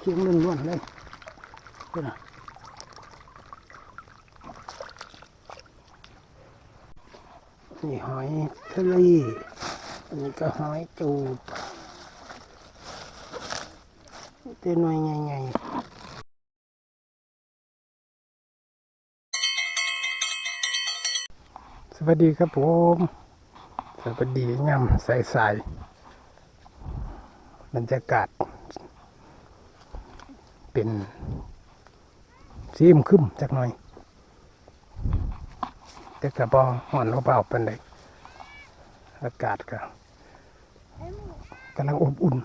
เคียงล้วนๆเลยนี่นะนี่หอยทะเลอันนี้ก็หอยจูบเต้นหน่อยใหญ่ๆสวัสดีครับผม สวัสดีย่ำใสๆบรรยากาศ เป็นสีมขึ้มจักหน่อยแต่กระบอห่อนเบาๆเป็นไดอากาศก็กำลังอบอุ่น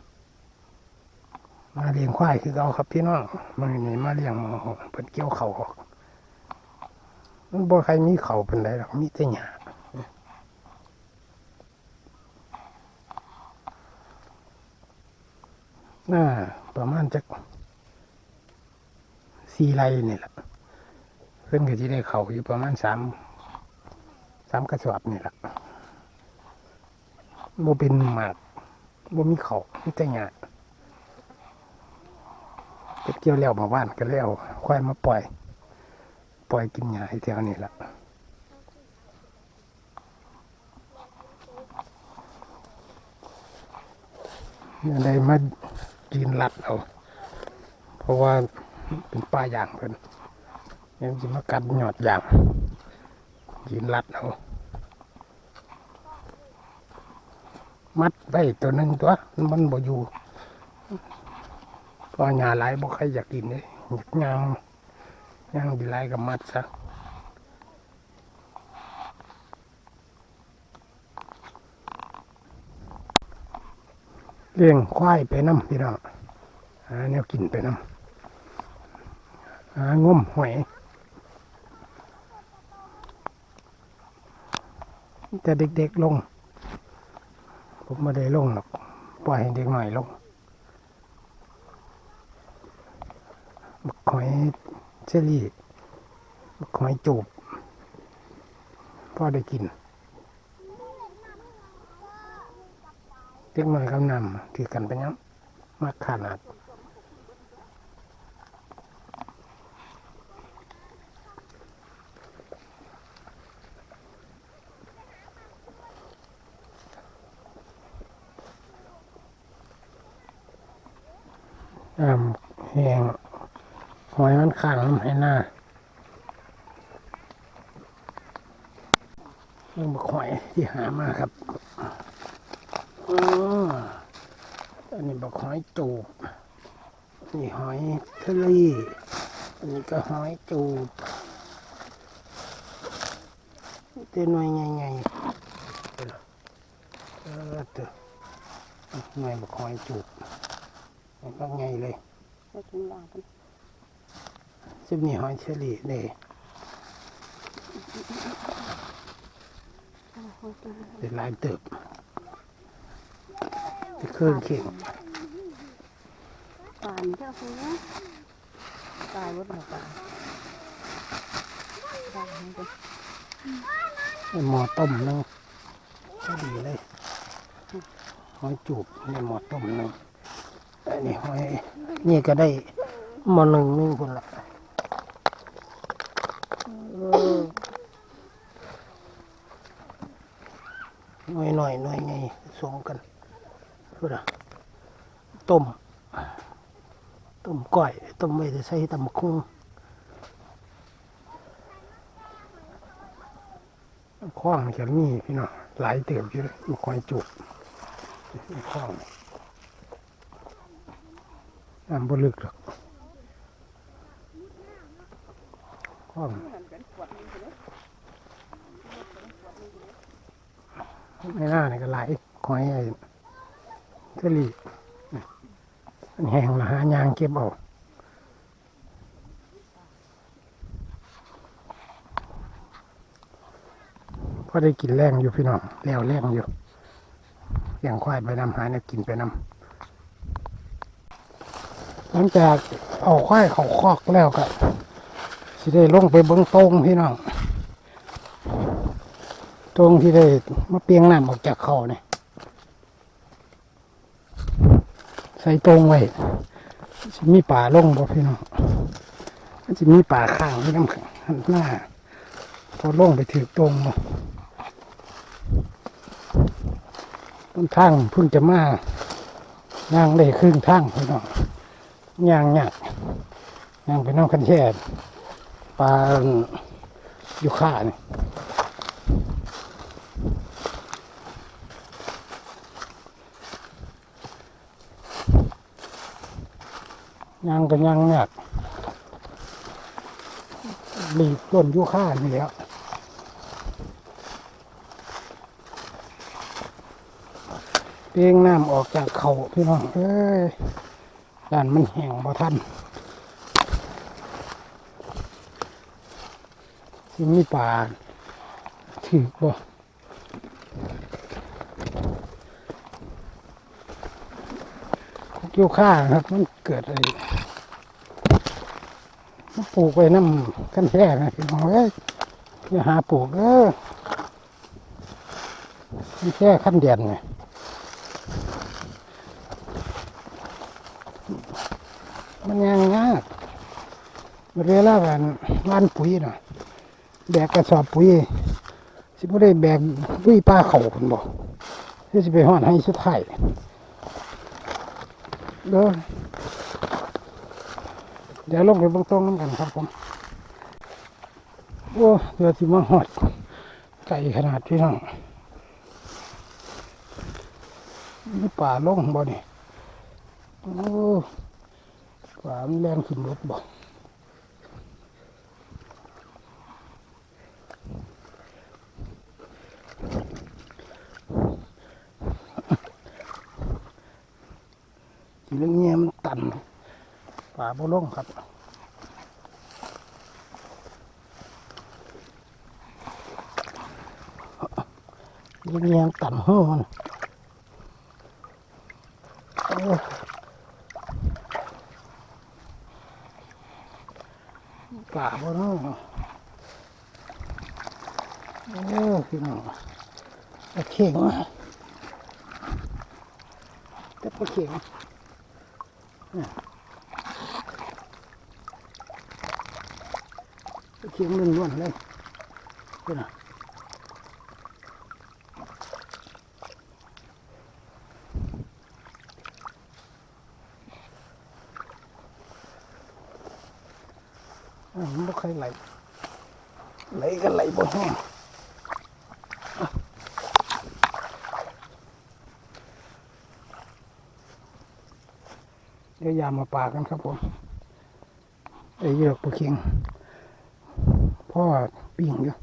มาเลี้ยงควายคือเอาครับพี่น้องมันนี่มาเลี้ยงหมอเพิ่นเกี่ยวเขาออกมันบ่ใครมีเขาเป็นไรหรอกมีแต่หญ้าหน้าประมาณจัก สี่ไร่นี่แหละเพิ่นก็จะได้เขาอยู่ประมาณสามสามกระสอบนี่แหละโบเป็นหมากโบมีเขามีแต่หยาเก็บเกี่ยวแล้วมาบ้านก็แล้วควายมาปล่อย ปล่อยกินหญ้าให้แถวนี่แหละเนี่ยได้มายืนรัดเอา เพราะว่า เป็นป้าย่างเพิ่นยังจะมากัดหยอดอย่างยืนรัดเอามัดไว้ตัวหนึ่งตัว มันบ่อยู่พอหญ้าหลายบ่ใครอยากกินเลยอยากยางยางดีหลายกับมัดซะเลี้ยงควายไปน้ำพี่น้องหาแนวกินไปน้ำ หางมหอยแต่เด็กๆลง ผมไม่ได้ลงหรอก ปล่อยให้เด็กหน่อยลงบักหอยเชอรี่บักหอยจูบพ่อได้กิน เด็กหน่อยกำนำถือกันไปยังมากขนาด อ่าแห้งหอยมันข้างน้ำให้หน้านี่บักหอยที่หามาครับอ๋ออันนี้บักหอยจูบนี่หอยทะเลอันนี้ก็หอยจูบเต้นหน่อยใหญ่ๆเออเออเตอหน่อยบักหอยจูบ มันก็ไงเลยไปกินลางกันซึ่งมีหอยเชอรี่เลยเป็นลายเติบเป็นเครื่องเข่งป่านเจ้าคุณนะตายวัดหนูป่าตายมันเป็นเป็นหม้อต้มนึงพอดีเลยหอยจูบในหม้อต้มนึง อันนี้หอยนี่ก็ได้มอหนึ่งนึงคนละหน่อยหน่อยหน่อยไงสองกันพูดอะต้ม ต้มก้อยต้มไม่ได้ใส่ตำคุ้งคว้างจะมีพี่น้องหลายเติบอยู่เลยมันคอยจุกคว้าง น้ำบลึกหรอกคว้างไม่น่าเนี่ยก็ไหลายคอยไอ้เลมันแห้งละหายางเก็บเอาพอได้กินแรงอยู่พี่น้องแล้วแรงอยู่อย่างควายไปนำหาเนี่ยกินไปนำ หลังจากเอาควายเขาคอกแล้วก็สิได้ลงไปเบิ้งโตรงพี่น้องตรงที่ได้มาเปียงน้ำออกจากเขาเนี่ยใส่ตรงไว้สิมีป่าลงบ่พี่น้องมันจะมีป่าข้างที่น้ำหันหน้า พอลงไปถือตรงบ่ต้นทางพุ่งจะมาย่างได้ครึ่งทางพี่น้อง ย่างยากย่างไปน้องคันแช่ปลาอยู่ข้านี่ย่างก็ย่างยากหลีกต้นอยุค่านี่แล้วเปียงน้ำออกจากเขาพี่น้องเอ้ย ด้านมันแห้งบ่ทันสิมีป่าถือบ่คุกโยค่าครับ มันเกิดอะไรมันปลูกไว้น้ำกันแท้นะพี่น้องเอ้ยอย่าหาปลูกเด้อมันแค่ขั้นเดียนไง มันยังยากเวลาวันวันปุ๋ยน่ะ แบกกระสอบปุ๋ย สิบ่ได้แบกปุ๋ยป้าเขาคุณบอกที่สิไปหอดให้สุดท้ายเด้อเดี๋ยวลงไปเบื้องต้นน้ำกันครับผมโอ้เดี๋ยวที่มาหอดไก่ขนาดที่น้องมีป่าลงบ่นี่โอ้ ฝามแรงขึ้นรถบอกทีเรื่องเงี้ยมันตันฝาบ่ลงครับเรื่องเงี้ยมันตันหัวมันโอ้ย ป่าบ่เนาะโอ้พี่น้องตะเข่งแต่ปลาเข่งตะเข่งล้วนๆเลยพี่น้อง อ่ามันบ่เคยไหล ไหลก็ไหลบ่แห้งเดี๋ยวยามมาปากันครับผมไอ้เยือกปลาเค็งพ่อปิ่งอยู่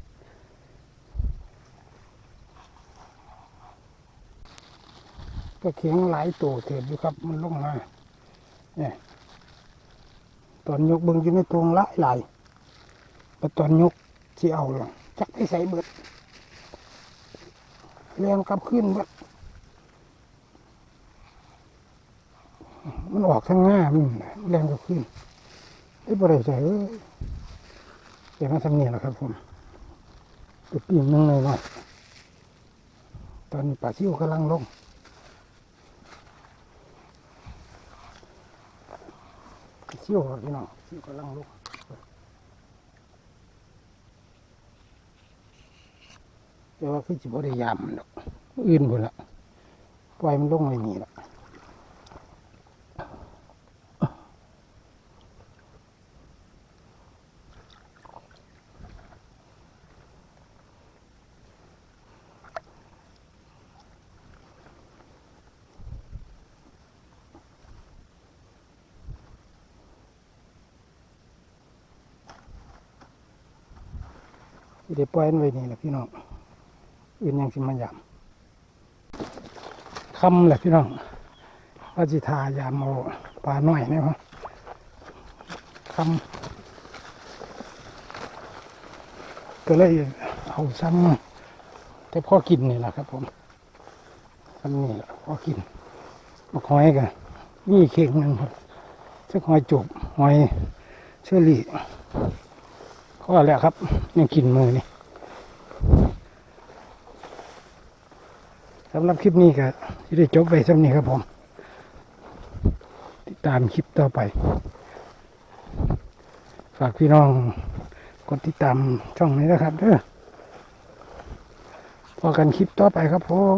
ปลาเค็งหลายตัวเถิดอยู่ครับ มันลงมาเนี่ย ตอนยกเบิ่งอยู่ในตรงหลายหลายแต่ตอนยกที่เอาล่ะจักไปใส่เบิดแรงกลับขึ้นเบิดมันออกทางหน้ามันแรงกลับขึ้นไอ้บริษัทเอ้ยเดี๋ยวมาทำเนี่ยแหละครับผมตัวปีนนึงเลยหน่อยตอนนี้ป่าชิวกำลังลง เชี่ยวครับพี่น้องเชี่ยวกำลังลุกแต่ว่าคือจิบได้ยามมันอื่นหมดละปล่อยมันลงไม่มีละ สิได้ปล่อยมันไว้นี่แหละพี่น้องอื่นยังสิมายามคำแหละพี่น้องว่าจิทายามเอาปลาหน่อยนะครับคำก็เลยเอาซ้ำแต่พ่อกินนี่แหละครับผมซ้ำนี่แหละพ่อกินมาหอยกันนี่เข่งหนึ่งครับเชือกหอยจุบหอยเชอรี่ ก็แล้วครับยังกินมือนี่สำหรับคลิปนี้ก็ที่ได้จบไปสำนี้ครับผม ติดตามคลิปต่อไป ฝากพี่น้องกดติดตามช่องนี้นะครับเด้อพอกันคลิปต่อไปครับผม